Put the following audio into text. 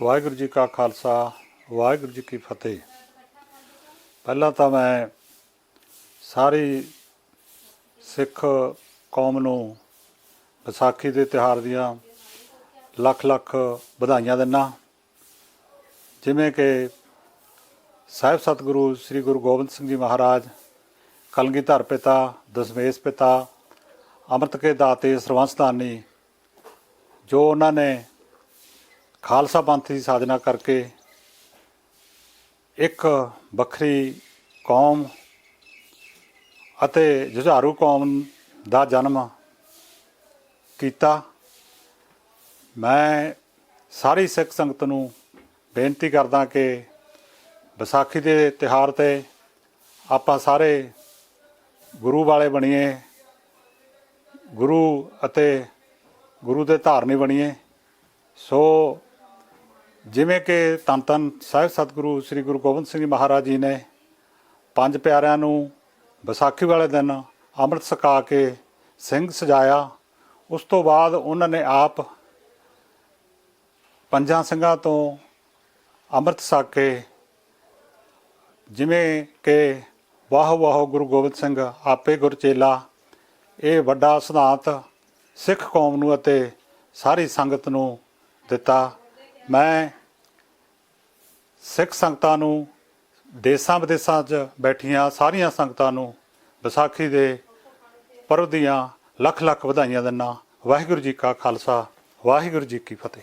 ਵਾਹਿਗੁਰੂ ਜੀ ਕਾ ਖਾਲਸਾ, ਵਾਹਿਗੁਰੂ ਜੀ ਕੀ ਫਤਿਹ। ਪਹਿਲਾਂ ਤਾਂ ਮੈਂ ਸਾਰੀ ਸਿੱਖ ਕੌਮ ਨੂੰ ਵਿਸਾਖੀ ਦੇ ਤਿਉਹਾਰ ਦੀਆਂ ਲੱਖ ਲੱਖ ਵਧਾਈਆਂ ਦਿੰਦਾ ਜਿਵੇਂ ਕਿ ਸਾਹਿਬ ਸਤਿਗੁਰੂ ਸ੍ਰੀ ਗੁਰੂ ਗੋਬਿੰਦ ਸਿੰਘ ਜੀ ਮਹਾਰਾਜ, ਕਲਗੀਧਰ ਪਿਤਾ, ਦਸ਼ਮੇਸ਼ ਪਿਤਾ, ਅੰਮ੍ਰਿਤ ਕੇ ਦਾਤੇ ਸਰਵੰਸਦਾਨੀ ਜੋ ਉਹਨਾਂ ਨੇ ਖਾਲਸਾ ਪੰਥ ਦੀ ਸਾਜਨਾ ਕਰਕੇ ਇੱਕ ਵੱਖਰੀ ਕੌਮ ਅਤੇ ਜੁਝਾਰੂ ਕੌਮ ਦਾ ਜਨਮ ਕੀਤਾ। ਮੈਂ ਸਾਰੀ ਸਿੱਖ ਸੰਗਤ ਨੂੰ ਬੇਨਤੀ ਕਰਦਾ ਕਿ ਵਿਸਾਖੀ ਦੇ ਤਿਹਾਰ ਤੇ ਆਪਾਂ ਸਾਰੇ ਗੁਰੂ ਵਾਲੇ ਬਣੀਏ, ਗੁਰੂ ਅਤੇ ਗੁਰੂ ਦੇ ਧਾਰਨੀ ਬਣੀਏ। ਸੋ ਜਿਵੇਂ ਕਿ ਧੰਨ ਧੰਨ ਸਾਹਿਬ ਸਤਿਗੁਰੂ ਸ੍ਰੀ ਗੁਰੂ ਗੋਬਿੰਦ ਸਿੰਘ ਜੀ ਮਹਾਰਾਜ ਜੀ ਨੇ ਪੰਜ ਪਿਆਰਿਆਂ ਨੂੰ ਵਿਸਾਖੀ ਵਾਲੇ ਦਿਨ ਅੰਮ੍ਰਿਤ ਛਕਾ ਕੇ ਸਿੰਘ ਸਜਾਇਆ, ਉਸ ਤੋਂ ਬਾਅਦ ਉਹਨਾਂ ਨੇ ਆਪ ਪੰਜਾਂ ਸਿੰਘਾਂ ਤੋਂ ਅੰਮ੍ਰਿਤ ਛਕ ਕੇ ਜਿਵੇਂ ਕਿ ਵਾਹ ਵਾਹ ਗੁਰੂ ਗੋਬਿੰਦ ਸਿੰਘ ਆਪੇ ਗੁਰਚੇਲਾ ਇਹ ਵੱਡਾ ਸਿਧਾਂਤ ਸਿੱਖ ਕੌਮ ਨੂੰ ਅਤੇ ਸਾਰੀ ਸੰਗਤ ਨੂੰ ਦਿੱਤਾ। ਮੈਂ ਸਿੱਖ ਸੰਗਤਾਂ ਨੂੰ ਦੇਸਾਂ ਵਿਦੇਸਾਂ 'ਚ ਬੈਠੀਆਂ ਸਾਰੀਆਂ ਸੰਗਤਾਂ ਨੂੰ ਵਿਸਾਖੀ ਦੇ ਪਰਵ ਦੀਆਂ ਲੱਖ ਲੱਖ ਵਧਾਈਆਂ ਦਿੰਦਾ ਵਾਹਿਗੁਰੂ ਜੀ ਕਾ ਖਾਲਸਾ, ਵਾਹਿਗੁਰੂ ਜੀ ਕੀ ਫਤਿਹ।